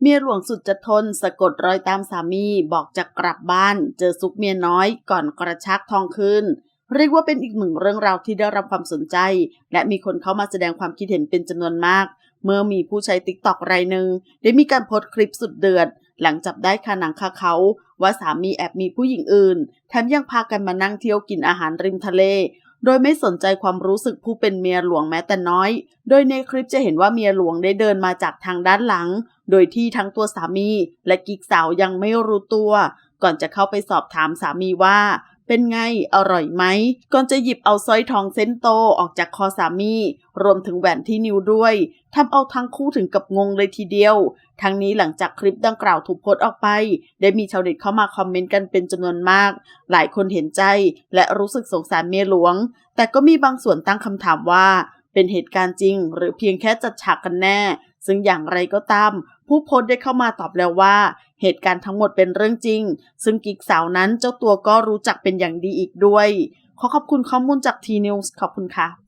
เมียหลวงสุดจะทนสะกดรอยตามสามีบอกจะกลับบ้าน เจอซุกเมียน้อยก่อนกระชักทองคืนเรียกว่าเป็นอีกหนึ่งเรื่องราวที่ได้รับความสนใจ และมีคนเข้ามาแสดงความคิดเห็นเป็นจำนวนมาก เมื่อมีผู้ใช้ติ๊กต็อกรายหนึ่งได้มีการโพสต์คลิปสุดเดือด หลังจับได้คาหนังคาเขา ว่าสามีแอบมีผู้หญิงอื่นแถมยังพากันมานั่งเที่ยวกินอาหารริมทะเล โดยไม่สนใจความรู้สึกผู้เป็นเมียหลวงแม้แต่น้อย โดยในคลิปจะเห็นว่าเมียหลวงได้เดินมาจากทางด้านหลัง โดยที่ทั้งตัวสามีและกิ๊กสาวยังไม่รู้ตัว ก่อนจะเข้าไปสอบถามสามีว่า เป็นไง อร่อยไหม ก่อนจะหยิบเอาสร้อยทองเส้นโตออกจากคอสามี รวมถึงแหวนที่นิ้วด้วย ทำเอาทั้งคู่ถึงกับงงเลยทีเดียว ทั้งนี้หลังจากคลิปดังกล่าวถูกโพสต์ออกไป ได้มีชาวเน็ตเข้ามาคอมเมนต์กันเป็นจำนวนมาก หลายคนเห็นใจ และรู้สึกสงสารเมียหลวง แต่ก็มีบางส่วนตั้งคำถามว่า เป็นเหตุการณ์จริง หรือเพียงแค่จัดฉากกันแน่ ซึ่งอย่างไรก็ตาม ผู้โพสต์ได้เข้ามาตอบแล้วว่า เหตุการณ์ทั้งหมดเป็นเรื่องจริง ซึ่งกิ๊กสาวนั้นเจ้าตัวก็รู้จักเป็นอย่างดีอีกด้วย ขอขอบคุณข้อมูลจากทีนิวส์ขอบคุณค่ะ